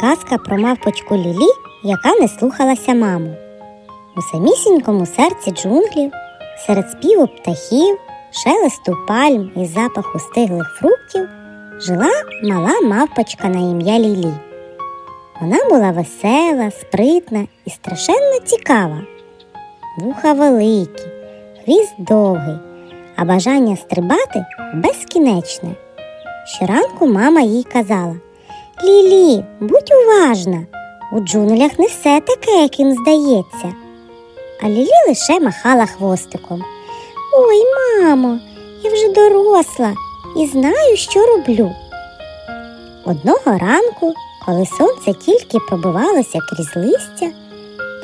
Казка про мавпочку Лілі, яка не слухалася маму. У самісінькому серці джунглів, серед співу птахів, шелесту пальм і запаху стиглих фруктів, жила мала мавпочка на ім'я Лілі. Вона була весела, спритна і страшенно цікава. Вуха великі, хвіст довгий, а бажання стрибати безкінечне. Щоранку мама їй казала Лілі, будь уважна, у джунглях не все таке, яким здається. А Лілі лише махала хвостиком. Ой, мамо, я вже доросла і знаю, що роблю. Одного ранку, коли сонце тільки пробивалося крізь листя,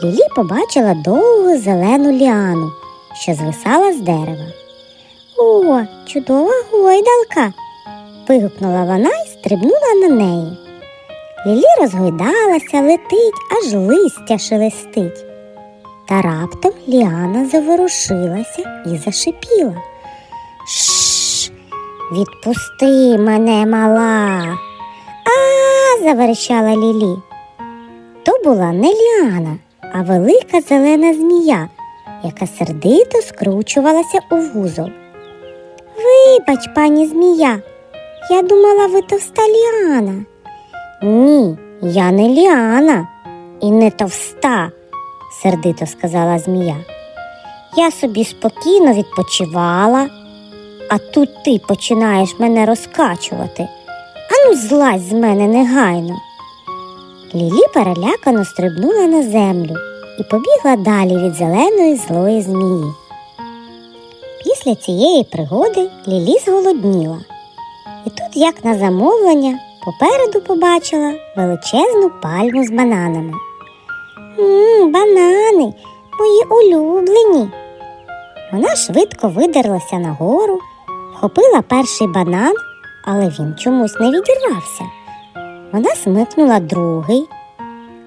Лілі побачила довгу зелену ліану, що звисала з дерева. О, чудова гойдалка. вигукнула вона і стрибнула на неї. Лілі розгойдалася, летить, аж листя шелестить. Та раптом Ліана заворушилася і зашипіла. Шш, відпусти мене, мала. А, заверещала Лілі. То була не Ліана, а велика зелена змія, яка сердито скручувалася у вузол. Вибач, пані змія, я думала, ви товста Ліана. Ні, я не Ліана і не товста, сердито сказала змія. Я собі спокійно відпочивала, а тут ти починаєш мене розкачувати. Ану, злазь з мене негайно. Лілі перелякано стрибнула на землю і побігла далі від зеленої злої змії. Після цієї пригоди Лілі зголодніла. І тут, як на замовлення, попереду побачила величезну пальму з бананами. Мм, банани, мої улюблені. Вона швидко видерлася нагору, вхопила перший банан, але він чомусь не відірвався. Вона смикнула другий,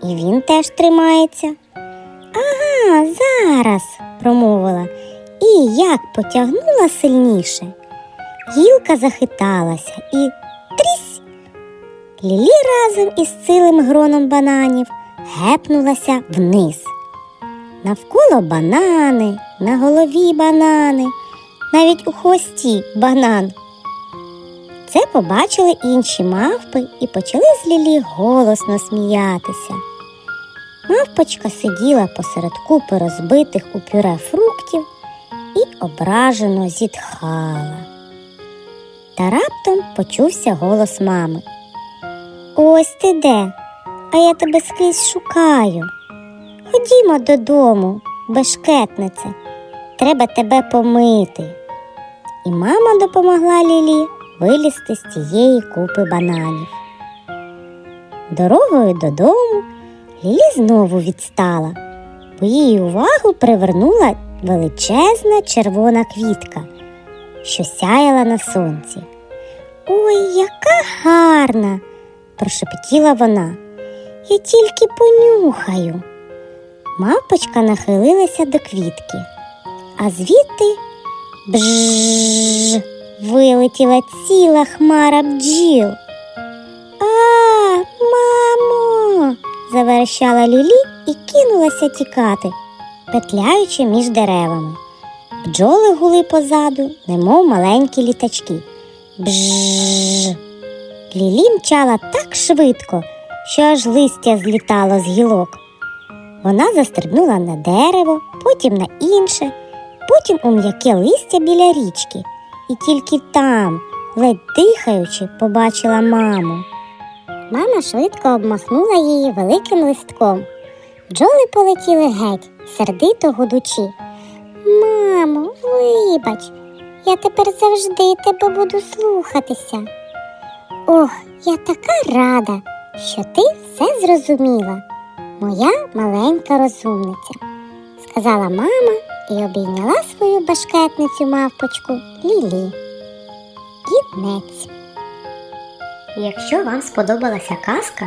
і він теж тримається. Ага, зараз, промовила, і як потягнула сильніше. Гілка захиталася і трісь. Лілі разом із цілим гроном бананів гепнулася вниз. Навколо банани, на голові банани, навіть у хвості банан. Це побачили інші мавпи і почали з Лілі голосно сміятися. Мавпочка сиділа посеред купи розбитих у пюре фруктів і ображено зітхала. Та раптом почувся голос мами. Ось ти де, а я тебе скрізь шукаю. Ходімо додому, бешкетнице, треба тебе помити. І мама допомогла Лілі вилізти з тієї купи бананів. Дорогою додому Лілі знову відстала, бо її увагу привернула величезна червона квітка, що сяяла на сонці. Ой, яка гарна! прошепотіла вона. Я тільки понюхаю. Мавпочка нахилилася до квітки, а звідти бжж вилетіла ціла хмара бджіл. А, мамо, заверещала Лілі і кинулася тікати, петляючи між деревами. Бджоли гули позаду, немов маленькі літачки. Бжж. Лілі мчала так швидко, що аж листя злітало з гілок. Вона застрибнула на дерево, потім на інше, потім у м'яке листя біля річки, і тільки там, ледь дихаючи, побачила маму. Мама швидко обмахнула її великим листком. Бджоли полетіли геть, сердито гудучи. Мамо, вибач, я тепер завжди тебе буду слухатися. Ох, я така рада, що ти все зрозуміла, моя маленька розумниця, сказала мама і обійняла свою башкетницю мавпочку Лілі. Кінець. Якщо вам сподобалася казка,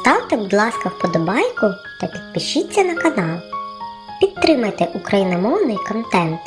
ставте, будь ласка, вподобайку та підпишіться на канал. Підтримайте україномовний контент.